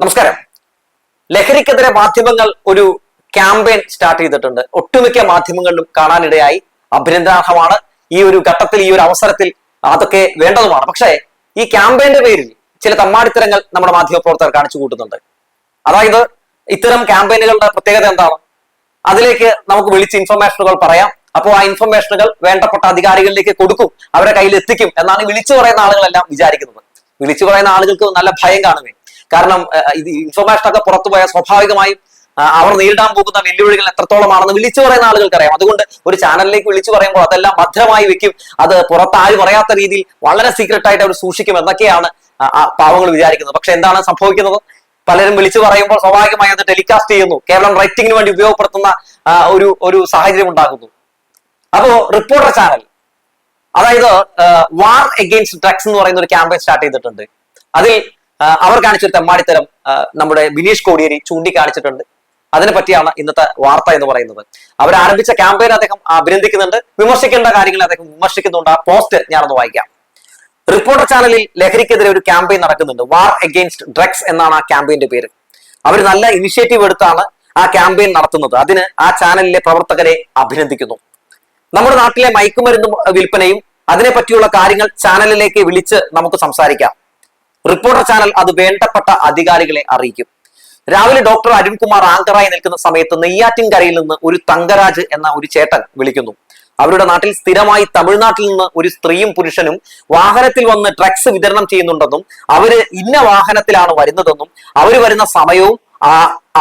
നമസ്കാരം. ലഹരിക്കെതിരെ മാധ്യമങ്ങൾ ഒരു ക്യാമ്പയിൻ സ്റ്റാർട്ട് ചെയ്തിട്ടുണ്ട്. ഒട്ടുമിക്ക മാധ്യമങ്ങളിലും കാണാനിടയായി അഭിനന്ദനാർഹമാണ്. ഈ ഒരു ഘട്ടത്തിൽ ഈ ഒരു അവസരത്തിൽ അതൊക്കെ വേണ്ടതുമാണ്. പക്ഷേ ഈ ക്യാമ്പയിന്റെ പേരിൽ ചില തമ്മാടിത്തരങ്ങൾ നമ്മുടെ മാധ്യമ പ്രവർത്തകർ കാണിച്ചു കൂട്ടുന്നുണ്ട്. അതായത് ഇത്തരം ക്യാമ്പയിനുകളുടെ പ്രത്യേകത എന്താണ്? അതിലേക്ക് നമുക്ക് വിളിച്ച് ഇൻഫർമേഷനുകൾ പറയാം. അപ്പോൾ ആ ഇൻഫർമേഷനുകൾ വേണ്ടപ്പെട്ട അധികാരികളിലേക്ക് കൊടുക്കും. അവരുടെ കയ്യിൽ എത്തിക്കും എന്നാണ് വിളിച്ചു പറയുന്ന ആളുകളെല്ലാം വിചാരിക്കുന്നത്. വിളിച്ചു പറയുന്ന ആളുകൾക്ക് നല്ല ഭയം കാണുമേ കാരണം ഇത് ഇൻഫർമേഷൻ ഒക്കെ പുറത്തു പോയാൽ സ്വാഭാവികമായും അവർ നേരിടാൻ പോകുന്ന വെല്ലുവിളികൾ എത്രത്തോളമാണെന്ന് വിളിച്ചു പറയുന്ന ആളുകൾക്ക് അറിയാം അതുകൊണ്ട് ഒരു ചാനലിലേക്ക് വിളിച്ചു പറയുമ്പോൾ അതെല്ലാം ഭദ്രമായി വെക്കും. അത് പുറത്ത് ആരും പറയാത്ത രീതിയിൽ വളരെ സീക്രട്ട് ആയിട്ട് അവർ സൂക്ഷിക്കും എന്നൊക്കെയാണ് പാവങ്ങൾ വിചാരിക്കുന്നത്. പക്ഷെ എന്താണ് സംഭവിക്കുന്നത്? പലരും വിളിച്ചു പറയുമ്പോൾ സ്വാഭാവികമായി അത് ടെലികാസ്റ്റ് ചെയ്യുന്നു. കേവലം റൈറ്റിംഗിന് വേണ്ടി ഉപയോഗപ്പെടുത്തുന്ന ഒരു ഒരു സാഹചര്യം ഉണ്ടാകുന്നു. അപ്പോ റിപ്പോർട്ടർ ചാനൽ അതായത് വാർ എഗെയിൻസ്റ്റ് ഡ്രഗ്സ് എന്ന് പറയുന്ന ഒരു ക്യാമ്പയിൻ സ്റ്റാർട്ട് ചെയ്തിട്ടുണ്ട്. അതിൽ അവർ കാണിച്ചൊരു തെമ്മാടിത്തരം നമ്മുടെ ബിനീഷ് കോടിയേരി ചൂണ്ടിക്കാണിച്ചിട്ടുണ്ട്. അതിനെ പറ്റിയാണ് ഇന്നത്തെ വാർത്ത എന്ന് പറയുന്നത്. അവർ ആരംഭിച്ച ക്യാമ്പയിൻ അദ്ദേഹം അഭിനന്ദിക്കുന്നുണ്ട്. വിമർശിക്കേണ്ട കാര്യങ്ങൾ അദ്ദേഹം വിമർശിക്കുന്നുണ്ട്. ആ പോസ്റ്റ് ഞാനൊന്ന് വായിക്കാം. റിപ്പോർട്ടർ ചാനലിൽ ലഹരിക്കെതിരെ ഒരു ക്യാമ്പയിൻ നടക്കുന്നുണ്ട്. വാർ എഗെയിൻസ്റ്റ് ഡ്രഗ്സ് എന്നാണ് ആ ക്യാമ്പയിന്റെ പേര്. അവർ നല്ല ഇനിഷ്യേറ്റീവ് എടുത്താണ് ആ ക്യാമ്പയിൻ നടത്തുന്നത്. അതിന് ആ ചാനലിലെ പ്രവർത്തകരെ അഭിനന്ദിക്കുന്നു. നമ്മുടെ നാട്ടിലെ മയക്കുമരുന്ന് വിൽപ്പനയും അതിനെ പറ്റിയുള്ള കാര്യങ്ങൾ ചാനലിലേക്ക് വിളിച്ച് നമുക്ക് സംസാരിക്കാം. റിപ്പോർട്ടർ ചാനൽ അത് വേണ്ടപ്പെട്ട അധികാരികളെ അറിയിക്കും. രാവിലെ ഡോക്ടർ അരുൺകുമാർ ആങ്കറായി നിൽക്കുന്ന സമയത്ത് നെയ്യാറ്റിൻകരയിൽ നിന്ന് ഒരു തങ്കരാജ് എന്ന ഒരു ചേട്ടൻ വിളിക്കുന്നു. അവരുടെ നാട്ടിൽ സ്ഥിരമായി തമിഴ്നാട്ടിൽ നിന്ന് ഒരു സ്ത്രീയും പുരുഷനും വാഹനത്തിൽ വന്ന് ഡ്രഗ്സ് വിതരണം ചെയ്യുന്നുണ്ടെന്നും അവർ ഇന്ന വാഹനത്തിലാണ് വരുന്നതെന്നും അവർ വരുന്ന സമയവും ആ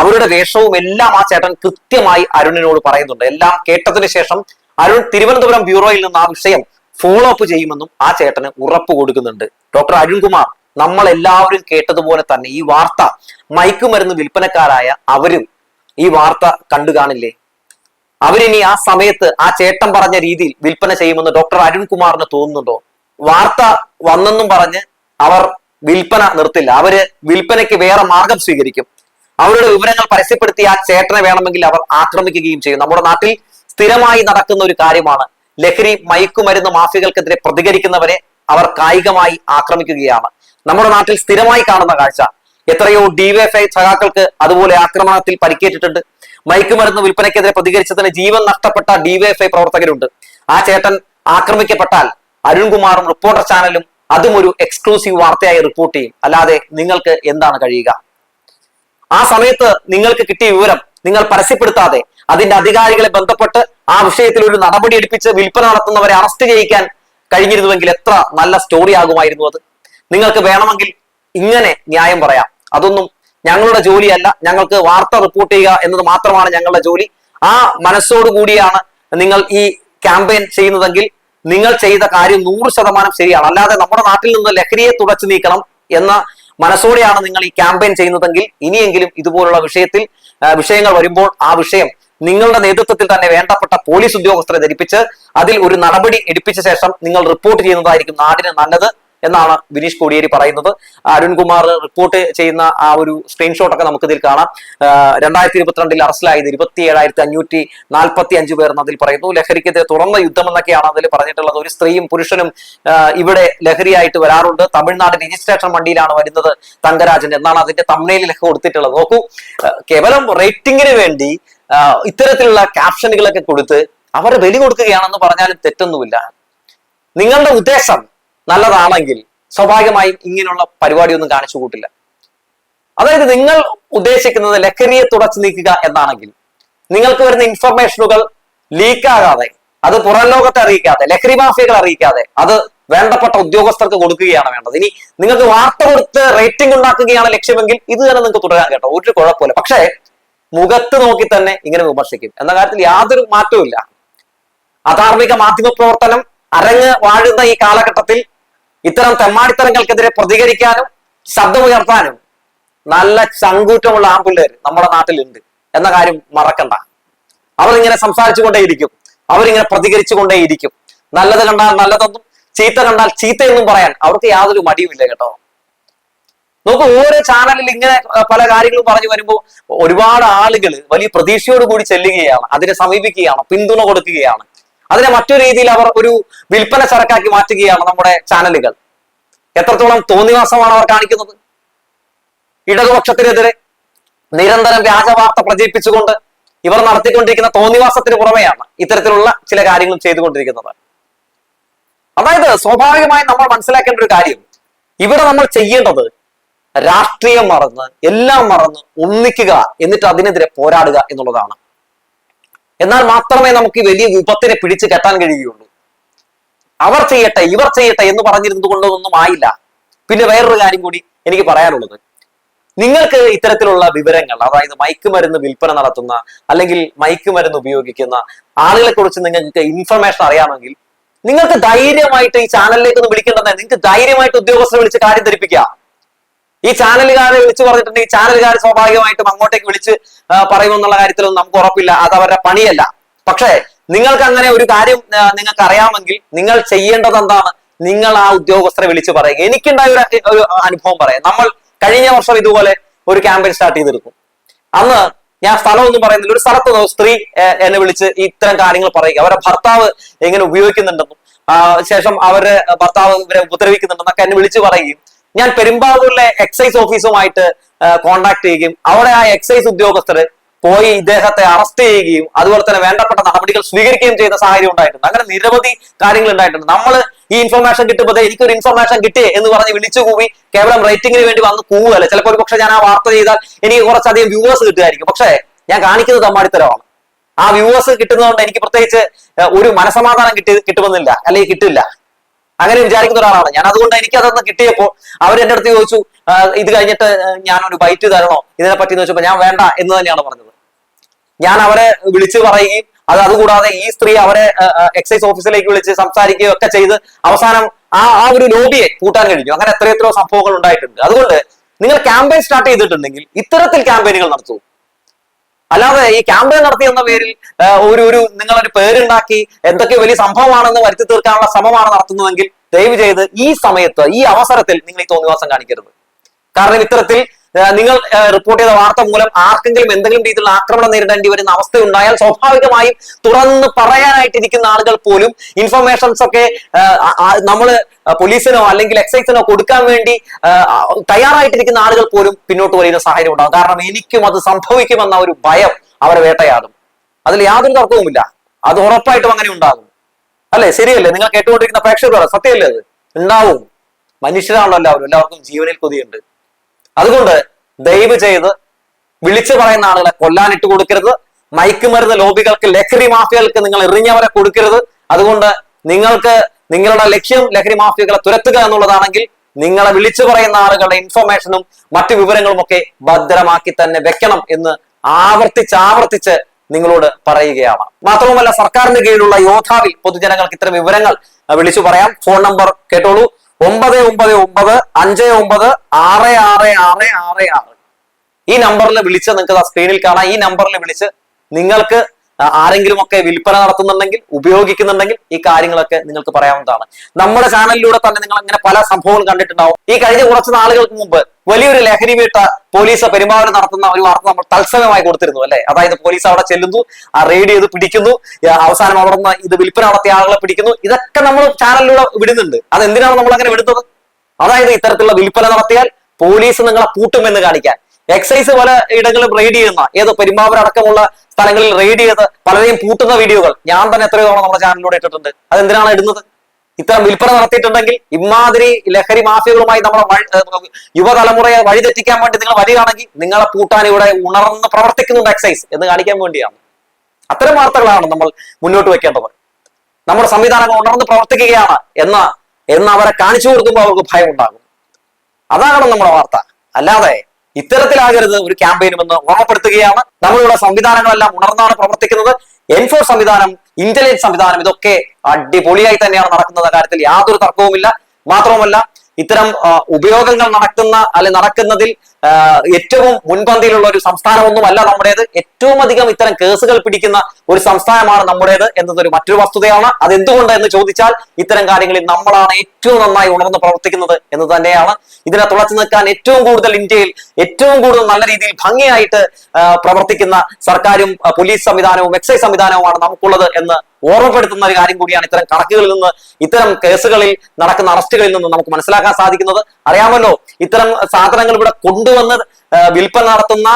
അവരുടെ വേഷവും എല്ലാം ആ ചേട്ടൻ കൃത്യമായി അരുണിനോട് പറയുന്നുണ്ട്. എല്ലാം കേട്ടതിന് ശേഷം അരുൺ തിരുവനന്തപുരം ബ്യൂറോയിൽ നിന്ന് ആ വിഷയം ഫോളോ അപ്പ് ചെയ്യുമെന്നും ആ ചേട്ടന് ഉറപ്പ് കൊടുക്കുന്നുണ്ട്. ഡോക്ടർ അരുൺകുമാർ നമ്മൾ എല്ലാവരും കേട്ടതുപോലെ തന്നെ ഈ വാർത്ത മയക്കുമരുന്ന് വിൽപ്പനക്കാരായ അവരും ഈ വാർത്ത കണ്ടു കാണില്ലേ? അവരിനി ആ സമയത്ത് ആ ചേട്ടൻ പറഞ്ഞ രീതിയിൽ വിൽപ്പന ചെയ്യുമെന്ന് ഡോക്ടർ അരുൺകുമാറിന് തോന്നുന്നുണ്ടോ? വാർത്ത വന്നെന്നും പറഞ്ഞ് അവർ വിൽപ്പന നിർത്തില്ല. അവർ വിൽപ്പനയ്ക്ക് വേറെ മാർഗം സ്വീകരിക്കും. അവരുടെ വിവരങ്ങൾ പരസ്യപ്പെടുത്തി ആ ചേട്ടനെ വേണമെങ്കിൽ അവർ ആക്രമിക്കുകയും ചെയ്യും. നമ്മുടെ നാട്ടിൽ സ്ഥിരമായി നടക്കുന്ന ഒരു കാര്യമാണ് ലഹരി മയക്കുമരുന്ന് മാഫിയകൾക്കെതിരെ പ്രതികരിക്കുന്നവരെ അവർ കായികമായി ആക്രമിക്കുകയാണ്. നമ്മുടെ നാട്ടിൽ സ്ഥിരമായി കാണുന്ന കാഴ്ച. എത്രയോ ഡിവൈഎഫ്ഐ സഖാക്കൾക്ക് അതുപോലെ ആക്രമണത്തിൽ പരിക്കേറ്റിട്ടുണ്ട്. മയക്കുമരുന്ന് വിൽപ്പനയ്ക്കെതിരെ പ്രതികരിച്ചതിന് ജീവൻ നഷ്ടപ്പെട്ട ഡിവൈഎഫ്ഐ പ്രവർത്തകരുണ്ട്. ആ ചേട്ടൻ ആക്രമിക്കപ്പെട്ടാൽ അരുൺകുമാറും റിപ്പോർട്ടർ ചാനലും അതും ഒരു എക്സ്ക്ലൂസീവ് വാർത്തയായി റിപ്പോർട്ട് ചെയ്യും. അല്ലാതെ നിങ്ങൾക്ക് എന്താണ് കഴിയുക? ആ സമയത്ത് നിങ്ങൾക്ക് കിട്ടിയ വിവരം നിങ്ങൾ പരസ്യപ്പെടുത്താതെ അതിന്റെ അധികാരികളെ ബന്ധപ്പെട്ട് ആ വിഷയത്തിൽ ഒരു നടപടി എടുപ്പിച്ച് വിൽപ്പന നടത്തുന്നവരെ അറസ്റ്റ് ചെയ്യിക്കാൻ കഴിഞ്ഞിരുന്നുവെങ്കിൽ എത്ര നല്ല സ്റ്റോറി ആകുമായിരുന്നു അത്. നിങ്ങൾക്ക് വേണമെങ്കിൽ ഇങ്ങനെ ന്യായം പറയാം. അതൊന്നും ഞങ്ങളുടെ ജോലിയല്ല. ഞങ്ങൾക്ക് വാർത്ത റിപ്പോർട്ട് ചെയ്യുക എന്നത് മാത്രമാണ് ഞങ്ങളുടെ ജോലി. ആ മനസ്സോടു കൂടിയാണ് നിങ്ങൾ ഈ ക്യാമ്പയിൻ ചെയ്യുന്നതെങ്കിൽ നിങ്ങൾ ചെയ്ത കാര്യം നൂറ് ശതമാനം ശരിയാണ്. അല്ലാതെ നമ്മുടെ നാട്ടിൽ നിന്ന് ലഹരിയെ തുടച്ചു നീക്കണം എന്ന മനസ്സോടെയാണ് നിങ്ങൾ ഈ ക്യാമ്പയിൻ ചെയ്യുന്നതെങ്കിൽ ഇനിയെങ്കിലും ഇതുപോലുള്ള വിഷയത്തിൽ വിഷയങ്ങൾ വരുമ്പോൾ ആ വിഷയം നിങ്ങളുടെ നേതൃത്വത്തിൽ തന്നെ വേണ്ടപ്പെട്ട പോലീസ് ഉദ്യോഗസ്ഥരെ ധരിപ്പിച്ച് അതിൽ ഒരു നടപടി എടുപ്പിച്ച ശേഷം നിങ്ങൾ റിപ്പോർട്ട് ചെയ്യുന്നതായിരിക്കും നാടിന് നല്ലത്. എന്നാണ് വിനീഷ് കോടിയേരി പറയുന്നത്. അരുൺകുമാർ റിപ്പോർട്ട് ചെയ്യുന്ന ആ ഒരു സ്ക്രീൻഷോട്ട് ഒക്കെ നമുക്ക് ഇതിൽ കാണാം. രണ്ടായിരത്തി ഇരുപത്തിരണ്ടിൽ അറസ്റ്റിലായത് ഇരുപത്തി ഏഴായിരത്തി അഞ്ഞൂറ്റി നാൽപ്പത്തി അഞ്ച് പേർ എന്നതിൽ പറയുന്നു. ലഹരിക്കെതിരെ തുറന്ന യുദ്ധം എന്നൊക്കെയാണ് അതിൽ പറഞ്ഞിട്ടുള്ളത്. ഒരു സ്ത്രീയും പുരുഷനും ഇവിടെ ലഹരിയായിട്ട് വരാറുണ്ട്. തമിഴ്നാട് രജിസ്ട്രേഷൻ വണ്ടിയിലാണ് വരുന്നത് തങ്കരാജൻ എന്നാണ് അതിന്റെ തമിഴിലൊക്കെ കൊടുത്തിട്ടുള്ളത്. നോക്കൂ കേവലം റേറ്റിംഗിന് വേണ്ടി ഇത്തരത്തിലുള്ള ക്യാപ്ഷനുകളൊക്കെ കൊടുത്ത് അവരെ ബലി കൊടുക്കുകയാണെന്ന് പറഞ്ഞാലും തെറ്റൊന്നുമില്ല. നിങ്ങളുടെ ഉദ്ദേശം നല്ലതാണെങ്കിൽ സ്വാഭാവികമായും ഇങ്ങനെയുള്ള പരിപാടിയൊന്നും കാണിച്ചു കൂട്ടില്ല. അതായത് നിങ്ങൾ ഉദ്ദേശിക്കുന്നത് ലഹരിയെ തുടച്ചു നീക്കുക എന്നാണെങ്കിൽ നിങ്ങൾക്ക് വരുന്ന ഇൻഫർമേഷനുകൾ ലീക്കാകാതെ അത് പുറം ലോകത്തെ അറിയിക്കാതെ ലഹരി മാഫിയകൾ അറിയിക്കാതെ അത് വേണ്ടപ്പെട്ട ഉദ്യോഗസ്ഥർക്ക് കൊടുക്കുകയാണ് വേണ്ടത്. ഇനി നിങ്ങൾക്ക് വാർത്ത കൊടുത്ത് റേറ്റിംഗ് ഉണ്ടാക്കുകയാണ് ലക്ഷ്യമെങ്കിൽ ഇത് തന്നെ നിങ്ങൾക്ക് തുടരാൻ കേട്ടോ. ഒരു കുഴപ്പമില്ല. പക്ഷേ മുഖത്ത് നോക്കി തന്നെ ഇങ്ങനെ വിമർശിക്കും. എന്ന കാര്യത്തിൽ യാതൊരു മാറ്റവും അധാർമിക മാധ്യമ പ്രവർത്തനം അരങ്ങ് വാഴുന്ന ഈ കാലഘട്ടത്തിൽ ഇത്തരം തെമ്മാടിത്തരങ്ങൾക്കെതിരെ പ്രതികരിക്കാനും ശബ്ദമുയർത്താനും നല്ല ചങ്കൂറ്റമുള്ള ആമ്പിള്ളേർ നമ്മുടെ നാട്ടിലുണ്ട് എന്ന കാര്യം മറക്കണ്ട. അവരിങ്ങനെ സംസാരിച്ചുകൊണ്ടേയിരിക്കും. അവരിങ്ങനെ പ്രതികരിച്ചു കൊണ്ടേയിരിക്കും നല്ലത് കണ്ടാൽ നല്ലതെന്നും ചീത്ത കണ്ടാൽ ചീത്തയെന്നും പറയാൻ അവർക്ക് യാതൊരു മടിയുമില്ല കേട്ടോ. നോക്കൂ ഓരോ ചാനലിൽ ഇങ്ങനെ പല കാര്യങ്ങളും പറഞ്ഞു വരുമ്പോൾ ഒരുപാട് ആളുകൾ വലിയ പ്രതീക്ഷയോട് കൂടി ചെല്ലുകയാണ് അതിനെ സമീപിക്കുകയാണ് പിന്തുണ കൊടുക്കുകയാണ്. അതിനെ മറ്റൊരു രീതിയിൽ അവർ ഒരു വിൽപ്പന ചരക്കാക്കി മാറ്റുകയാണ് നമ്മുടെ ചാനലുകൾ. എത്രത്തോളം തോന്നിവാസമാണ് അവർ കാണിക്കുന്നത്? ഇടതുപക്ഷത്തിനെതിരെ നിരന്തരം വ്യാജ വാർത്ത പ്രചരിപ്പിച്ചുകൊണ്ട് ഇവർ നടത്തിക്കൊണ്ടിരിക്കുന്ന തോന്നിവാസത്തിന് പുറമെയാണ് ഇത്തരത്തിലുള്ള ചില കാര്യങ്ങളും ചെയ്തുകൊണ്ടിരിക്കുന്നത്. അതായത് സ്വാഭാവികമായും നമ്മൾ മനസ്സിലാക്കേണ്ട ഒരു കാര്യം ഇവിടെ നമ്മൾ ചെയ്യേണ്ടത് രാഷ്ട്രീയം മറന്ന് എല്ലാം മറന്ന് ഒന്നിക്കുക എന്നിട്ട് അതിനെതിരെ പോരാടുക എന്നുള്ളതാണ്. എന്നാൽ മാത്രമേ നമുക്ക് ഈ വലിയ വിപത്തിനെ പിടിച്ചു കെട്ടാൻ കഴിയുകയുള്ളൂ. അവർ ചെയ്യട്ടെ ഇവർ ചെയ്യട്ടെ എന്ന് പറഞ്ഞിരുന്നത് കൊണ്ടൊന്നും ആയില്ല. പിന്നെ വേറൊരു കാര്യം കൂടി എനിക്ക് പറയാനുള്ളത്. നിങ്ങൾക്ക് ഇത്തരത്തിലുള്ള വിവരങ്ങൾ അതായത് മയക്കുമരുന്ന് വിൽപ്പന നടത്തുന്ന അല്ലെങ്കിൽ മയക്കുമരുന്ന് ഉപയോഗിക്കുന്ന ആളുകളെ കുറിച്ച് നിങ്ങൾക്ക് ഇൻഫർമേഷൻ അറിയാമെങ്കിൽ നിങ്ങൾക്ക് ധൈര്യമായിട്ട് ഈ ചാനലിലേക്ക് ഒന്ന് വിളിക്കേണ്ടത് നിങ്ങൾക്ക് ധൈര്യമായിട്ട് ഉദ്യോഗസ്ഥരെ വിളിച്ച് കാര്യം ധരിപ്പിക്കുക. ഈ ചാനലുകാരെ വിളിച്ചു പറഞ്ഞിട്ടുണ്ടെങ്കിൽ ചാനലുകാർ സ്വാഭാവികമായിട്ടും അങ്ങോട്ടേക്ക് വിളിച്ച് പറയുമെന്നുള്ള കാര്യത്തിലൊന്നും നമുക്ക് ഉറപ്പില്ല. അത് അവരുടെ പണിയല്ല. പക്ഷേ നിങ്ങൾക്ക് അങ്ങനെ ഒരു കാര്യം നിങ്ങൾക്ക് അറിയാമെങ്കിൽ നിങ്ങൾ ചെയ്യേണ്ടത് എന്താണ്? നിങ്ങൾ ആ ഉദ്യോഗസ്ഥരെ വിളിച്ച് പറയുക. എനിക്കുണ്ടായ ഒരു അനുഭവം പറയാം. നമ്മൾ കഴിഞ്ഞ വർഷം ഇതുപോലെ ഒരു ക്യാമ്പയിൻ സ്റ്റാർട്ട് ചെയ്തിരുന്നു. അന്ന് ഞാൻ സ്ഥലമൊന്നും പറയുന്നില്ല. ഒരു സ്ഥലത്ത് സ്ത്രീ എന്നെ വിളിച്ച് ഇത്തരം കാര്യങ്ങൾ പറയുക. അവരുടെ ഭർത്താവ് എങ്ങനെ ഉപയോഗിക്കുന്നുണ്ടെന്നും ശേഷം അവരുടെ ഭർത്താവ് ഇവരെ ഉപദ്രവിക്കുന്നുണ്ടെന്നൊക്കെ എന്നെ വിളിച്ചു പറയുകയും ഞാൻ പെരുമ്പാവൂരിലെ എക്സൈസ് ഓഫീസുമായിട്ട് കോണ്ടാക്ട് ചെയ്യുകയും അവിടെ ആ എക്സൈസ് ഉദ്യോഗസ്ഥർ പോയി ഇദ്ദേഹത്തെ അറസ്റ്റ് ചെയ്യുകയും അതുപോലെ തന്നെ വേണ്ടപ്പെട്ട നടപടികൾ സ്വീകരിക്കുകയും ചെയ്യുന്ന സാഹചര്യം ഉണ്ടായിട്ടുണ്ട്. അങ്ങനെ നിരവധി കാര്യങ്ങൾ ഉണ്ടായിട്ടുണ്ട്. നമ്മൾ ഈ ഇൻഫർമേഷൻ കിട്ടുമ്പോൾ എനിക്കൊരു ഇൻഫർമേഷൻ കിട്ടിയേ എന്ന് പറഞ്ഞ് വിളിച്ചു കൂവി കേവലം റേറ്റിംഗിന് വേണ്ടി വന്ന് കൂവല്ല ചിലപ്പോൾ ഒരു പക്ഷേ ഞാൻ ആ വാർത്ത ചെയ്താൽ എനിക്ക് കുറച്ചധികം വ്യൂവേഴ്സ് കിട്ടുമായിരിക്കും. പക്ഷേ ഞാൻ കാണിക്കുന്നത് തമ്മാടിത്തരമാണ് ആ വ്യൂവേഴ്സ് കിട്ടുന്നതുകൊണ്ട് എനിക്ക് പ്രത്യേകിച്ച് ഒരു മനസമാധാനം കിട്ടി കിട്ടുമെന്നില്ല. അല്ലെങ്കിൽ കിട്ടില്ല. അങ്ങനെ വിചാരിക്കുന്ന ഒരാളാണ്. ഞാൻ അതുകൊണ്ട് എനിക്ക് അതൊന്ന് കിട്ടിയപ്പോൾ അവർ എന്റെ അടുത്ത് ചോദിച്ചു ഇത് കഴിഞ്ഞിട്ട് ഞാൻ ഒരു ബൈറ്റ് തരണോ? ഇതിനെ പറ്റി ചോദിച്ചപ്പോൾ ഞാൻ വേണ്ട എന്ന് തന്നെയാണ് പറഞ്ഞത്. ഞാൻ അവരെ വിളിച്ചു പറയുകയും അത് അതുകൂടാതെ ഈ സ്ത്രീ അവരെ എക്സൈസ് ഓഫീസിലേക്ക് വിളിച്ച് സംസാരിക്കുകയും ഒക്കെ ചെയ്ത് അവസാനം ആ ആ ഒരു ലോബിയെ കൂട്ടാൻ കഴിഞ്ഞു. അങ്ങനെ എത്രയെത്രയോ സംഭവങ്ങൾ ഉണ്ടായിട്ടുണ്ട്. അതുകൊണ്ട് നിങ്ങൾ ക്യാമ്പയിൻ സ്റ്റാർട്ട് ചെയ്തിട്ടുണ്ടെങ്കിൽ ഇത്തരത്തിൽ ക്യാമ്പയിനുകൾ നടത്തൂ. അല്ലാതെ ഈ ക്യാമ്പയിൻ നടത്തി എന്ന പേരിൽ ഒരു ഒരു നിങ്ങളൊരു പേരുണ്ടാക്കി എന്തൊക്കെ വലിയ സംഭവമാണെന്ന് വരുത്തി തീർക്കാനുള്ള ശ്രമമാണ് നടത്തുന്നതെങ്കിൽ ദയവ് ചെയ്ത് ഈ സമയത്ത് ഈ അവസരത്തിൽ നിങ്ങൾ ഈ തോന്നിവാസം കാണിക്കരുത്. കാരണം ഇത്തരത്തിൽ നിങ്ങൾ റിപ്പോർട്ട് ചെയ്ത വാർത്ത മൂലം ആർക്കെങ്കിലും എന്തെങ്കിലും രീതിയിലുള്ള ആക്രമണം നേരിടേണ്ടി വരുന്ന അവസ്ഥ ഉണ്ടായാൽ സ്വാഭാവികമായും തുറന്ന് പറയാനായിട്ടിരിക്കുന്ന ആളുകൾ പോലും ഇൻഫർമേഷൻസ് ഒക്കെ നമ്മൾ പോലീസിനോ അല്ലെങ്കിൽ എക്സൈസിനോ കൊടുക്കാൻ വേണ്ടി തയ്യാറായിട്ടിരിക്കുന്ന ആളുകൾ പോലും പിന്നോട്ട് വരുന്ന സാഹചര്യം ഉണ്ടാകും. കാരണം എനിക്കും അത് സംഭവിക്കുമെന്ന ഒരു ഭയം അവരെ വേട്ടയാടും. അതിൽ യാതൊരു തർക്കവുമില്ല. അത് ഉറപ്പായിട്ടും അങ്ങനെ ഉണ്ടാകും. അല്ലെ? ശരിയല്ലേ? നിങ്ങൾ കേട്ടുകൊണ്ടിരിക്കുന്ന പ്രേക്ഷകർ സത്യമല്ലേ അത്? ഉണ്ടാവും. മനുഷ്യരാണല്ലോ എല്ലാവരും. എല്ലാവർക്കും ജീവനിൽ കൊതിയുണ്ട്. അതുകൊണ്ട് ദയവ് ചെയ്ത് വിളിച്ചു പറയുന്ന ആളുകളെ കൊല്ലാനിട്ട് കൊടുക്കരുത്. മയക്കുമരുന്ന് ലോബികൾക്ക് ലഹരി മാഫിയകൾക്ക് നിങ്ങൾ എറിഞ്ഞവരെ കൊടുക്കരുത്. അതുകൊണ്ട് നിങ്ങൾക്ക് നിങ്ങളുടെ ലക്ഷ്യം ലഹരി മാഫിയകളെ തുരത്തുക എന്നുള്ളതാണെങ്കിൽ നിങ്ങളെ വിളിച്ചു പറയുന്ന ആളുകളുടെ ഇൻഫർമേഷനും മറ്റു വിവരങ്ങളും ഒക്കെ ഭദ്രമാക്കി തന്നെ വെക്കണം എന്ന് ആവർത്തിച്ച് ആവർത്തിച്ച് നിങ്ങളോട് പറയുകയാണ്. മാത്രവുമല്ല സർക്കാരിന് കീഴിലുള്ള യോദ്ധാവിൽ പൊതുജനങ്ങൾക്ക് ഇത്തരം വിവരങ്ങൾ വിളിച്ചു പറയാം. ഫോൺ നമ്പർ കേട്ടോളൂ. ഒമ്പത് ഒമ്പത് ഒമ്പത് അഞ്ച് ഒമ്പത് ആറ് ആറ് ആറ് ആറ് ആറ്. ഈ നമ്പറിൽ വിളിച്ച് നിങ്ങൾക്ക് ആ സ്ക്രീനിൽ കാണാം. ഈ നമ്പറിൽ വിളിച്ച് നിങ്ങൾക്ക് ആരെങ്കിലും ഒക്കെ വിൽപ്പന നടത്തുന്നുണ്ടെങ്കിൽ ഉപയോഗിക്കുന്നുണ്ടെങ്കിൽ ഈ കാര്യങ്ങളൊക്കെ നിങ്ങൾക്ക് പറയാവുന്നതാണ്. നമ്മുടെ ചാനലിലൂടെ തന്നെ നിങ്ങൾ അങ്ങനെ പല സംഭവങ്ങൾ കണ്ടിട്ടുണ്ടാവും. ഈ കഴിഞ്ഞ കുറച്ച് നാളുകൾക്ക് മുമ്പ് വലിയൊരു ലഹരി വീട്ട പോലീസ് പെരുമാറി നടത്തുന്ന ഒരു വാർത്ത നമ്മൾ തത്സമയമായി കൊടുത്തിരുന്നു അല്ലെ? അതായത് പോലീസ് അവിടെ ചെല്ലുന്നു ആ റെയ്ഡ് ചെയ്ത് പിടിക്കുന്നു അവസാനം അവിടെ നിന്ന് ഇത് വിൽപ്പന നടത്തിയ ആളുകളെ പിടിക്കുന്നു. ഇതൊക്കെ നമ്മൾ ചാനലിലൂടെ വിടുന്നുണ്ട്. അത് എന്തിനാണ് നമ്മൾ അങ്ങനെ വിടുന്നത്? അതായത് ഇത്തരത്തിലുള്ള വിൽപ്പന നടത്തിയാൽ പോലീസ് നിങ്ങളെ പൂട്ടുമെന്ന് കാണിക്കാൻ. എക്സൈസ് പല ഇടങ്ങളും റെയ്ഡ് ചെയ്യുന്ന ഏതോ പെരുമ്പാവൂർ അടക്കമുള്ള സ്ഥലങ്ങളിൽ റെയ്ഡ് ചെയ്ത് പലരെയും പൂട്ടുന്ന വീഡിയോകൾ. ഞാൻ തന്നെ എത്രയോ തവണ നമ്മുടെ ചാനലിലൂടെ ഇട്ടിട്ടുണ്ട്. അതെന്തിനാണ് ഇടുന്നത്? ഇത്തരം വിൽപ്പന നടത്തിയിട്ടുണ്ടെങ്കിൽ ഇമാതിരി ലഹരി മാഫിയകളുമായി നമ്മുടെ യുവതലമുറയെ വഴിതെറ്റിക്കാൻ വേണ്ടി നിങ്ങൾ വരികയാണെങ്കിൽ നിങ്ങളെ പൂട്ടാൻ ഇവിടെ ഉണർന്ന് പ്രവർത്തിക്കുന്നുണ്ട് എക്സൈസ് എന്ന് കാണിക്കാൻ വേണ്ടിയാണ്. അത്തരം വാർത്തകളാണ് നമ്മൾ മുന്നോട്ട് വെക്കേണ്ടത്. നമ്മുടെ സംവിധാനങ്ങൾ ഉണർന്ന് പ്രവർത്തിക്കുകയാണ് എന്ന എന്ന് അവരെ കാണിച്ചു കൊടുക്കുമ്പോൾ അവർക്ക് ഭയം ഉണ്ടാകും അതാണ് നമ്മുടെ വാർത്ത. അല്ലാതെ ഇത്തരത്തിലാകരുത്. ഒരു ക്യാമ്പയിനും എന്ന് ഓർമ്മപ്പെടുത്തുകയാണ്. നമ്മളിവിടെ സംവിധാനങ്ങളെല്ലാം ഉണർന്നാണ് പ്രവർത്തിക്കുന്നത്. എൻഫോർ സംവിധാനം ഇന്റലിജൻസ് സംവിധാനം ഇതൊക്കെ അടിപൊളിയായി തന്നെയാണ് നടക്കുന്നത്. കാര്യത്തിൽ യാതൊരു തർക്കവുമില്ല. മാത്രവുമല്ല ഇത്തരം ഉപയോഗങ്ങൾ നടക്കുന്ന അല്ലെ നടക്കുന്നതിൽ ഏറ്റവും മുൻപന്തിയിലുള്ള ഒരു സംസ്ഥാനമൊന്നുമല്ല നമ്മുടേത്. ഏറ്റവും അധികം ഇത്തരം കേസുകൾ പിടിക്കുന്ന ഒരു സംസ്ഥാനമാണ് നമ്മുടേത് എന്നതൊരു മറ്റൊരു വസ്തുതയാണ്. അത് എന്തുകൊണ്ട് എന്ന് ചോദിച്ചാൽ ഇത്തരം കാര്യങ്ങളിൽ നമ്മളാണ് ഏറ്റവും നന്നായി ഉണർന്ന് പ്രവർത്തിക്കുന്നത് എന്ന് തന്നെയാണ്. ഇതിനെ തുളച്ചു നിൽക്കാൻ ഏറ്റവും കൂടുതൽ ഇന്ത്യയിൽ ഏറ്റവും കൂടുതൽ നല്ല രീതിയിൽ ഭംഗിയായിട്ട് പ്രവർത്തിക്കുന്ന സർക്കാരും പോലീസ് സംവിധാനവും എക്സൈസ് സംവിധാനവുമാണ് നമുക്കുള്ളത് എന്ന് ഓർമ്മപ്പെടുത്തുന്ന ഒരു കാര്യം കൂടിയാണ് ഇത്തരം കണക്കുകളിൽ നിന്ന് ഇത്തരം കേസുകളിൽ നടക്കുന്ന അറസ്റ്റുകളിൽ നിന്ന് നമുക്ക് മനസ്സിലാക്കാൻ സാധിക്കുന്നത്. അറിയാമല്ലോ ഇത്തരം സാധനങ്ങൾ ഇവിടെ കൊണ്ടുവന്ന് വിൽപ്പന നടത്തുന്ന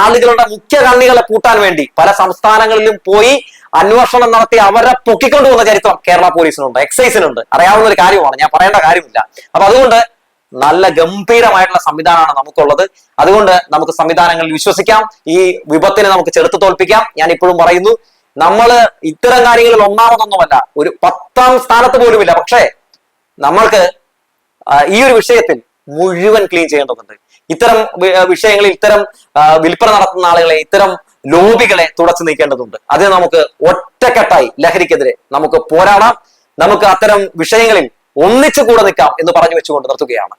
ആളുകളുടെ മുഖ്യ കണ്ണികളെ കൂട്ടാൻ വേണ്ടി പല സംസ്ഥാനങ്ങളിലും പോയി അന്വേഷണം നടത്തി അവരെ പൊക്കിക്കൊണ്ടുവന്ന ചരിത്രം കേരള പോലീസിനുണ്ട് എക്സൈസിനുണ്ട്. അറിയാവുന്ന ഒരു കാര്യമാണ് ഞാൻ പറയേണ്ട കാര്യമില്ല. അപ്പൊ അതുകൊണ്ട് നല്ല ഗംഭീരമായിട്ടുള്ള സംവിധാനമാണ് നമുക്കുള്ളത്. അതുകൊണ്ട് നമുക്ക് സംവിധാനങ്ങളിൽ വിശ്വസിക്കാം. ഈ വിപത്തിനെ നമുക്ക് ചെറുത്ത് തോൽപ്പിക്കാം. ഞാൻ ഇപ്പോഴും പറയുന്നു നമ്മൾ ഇത്തരം കാര്യങ്ങളിൽ ഒന്നാമതൊന്നുമല്ല. ഒരു പത്താം സ്ഥാനത്ത് പോലുമില്ല. പക്ഷേ നമ്മൾക്ക് ഈ ഒരു വിഷയത്തിൽ മുഴുവൻ ക്ലീൻ ചെയ്യേണ്ടതുണ്ട് ഇത്തരം വിഷയങ്ങളിൽ ഇത്തരം വിൽപ്പന നടത്തുന്ന ആളുകളെ ഇത്തരം ലോബികളെ തുടച്ചു നീക്കേണ്ടതുണ്ട്. അത് നമുക്ക് ഒറ്റക്കെട്ടായി ലഹരിക്കെതിരെ നമുക്ക് പോരാടാം. നമുക്ക് അത്തരം വിഷയങ്ങളിൽ ഒന്നിച്ചു കൂടെ നിൽക്കാം എന്ന് പറഞ്ഞു വെച്ചുകൊണ്ട് നിർത്തുകയാണ്.